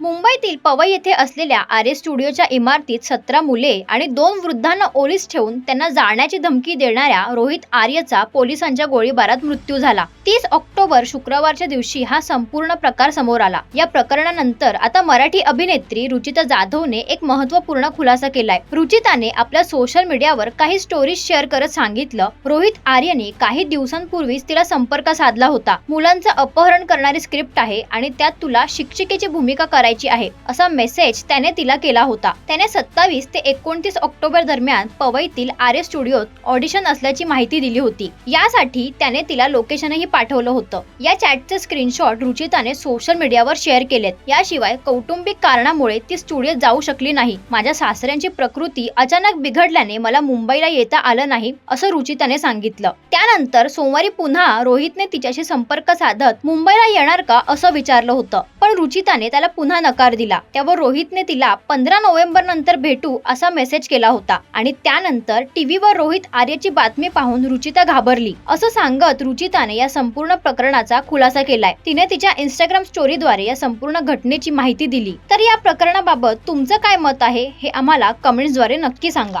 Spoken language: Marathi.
मुंबईतील पवई येथे असलेल्या आर्य स्टुडिओच्या इमारतीत सतरा मुले आणि दोन वृद्धांना ओलीस ठेवून त्यांना जाळण्याची धमकी देणाऱ्या रोहित आर्यचा पोलिसांच्या गोळीबारात मृत्यू झाला. तीस ऑक्टोबर शुक्रवारच्या दिवशी हा संपूर्ण प्रकार समोर आला. या प्रकरणानंतर आता मराठी अभिनेत्री रुचिता जाधवने एक महत्त्वपूर्ण खुलासा केलाय. रुचिताने आपल्या सोशल मीडियावर काही स्टोरीज शेअर करत सांगितलं रोहित आर्यने काही दिवसांपूर्वीच तिला संपर्क साधला होता. मुलांचं अपहरण करणारी स्क्रिप्ट आहे आणि त्यात तुला शिक्षिकेची भूमिका करायची आहे असा मेसेज त्याने तिला केला होता. त्याने सत्तावीस ते एकोणतीस ऑक्टोबर दरम्यान पवईतील आर एस स्टुडिओत ऑडिशन असल्याची माहिती दिली होती. यासाठी त्याने तिला लोकेशनही पाठवलं होतं. या चॅटचे स्क्रीनशॉट रुचिताने सोशल मीडियावर शेअर केलेत. याशिवाय कौटुंबिक कारणामुळे ती स्टुडिओत जाऊ शकली नाही. माझ्या सासऱ्यांची प्रकृती अचानक बिघडल्याने मला मुंबईला येता आलं नाही असं रुचिताने सांगितलं. त्यानंतर सोमवारी पुन्हा रोहितने तिच्याशी संपर्क साधत मुंबईला येणार का असं विचारलं होतं. पण रुचिताने त्याला पुन्हा नकार दिला. त्यावर रोहितने तिला पंधरा नोव्हेंबर नंतर भेटू असा मेसेज केला होता. आणि त्यानंतर टीव्हीवर रोहित आर्यची बातमी पाहून रुचिता घाबरली. असं सांगत रुचिताने या संपूर्ण प्रकरणाचा खुलासा केलाय. तिने तिच्या इंस्टाग्राम स्टोरीद्वारे या संपूर्ण घटनेची माहिती दिली. तर या प्रकरणाबाबत तुमचं काय मत आहे हे आम्हाला कमेंट्सद्वारे नक्की सांगा.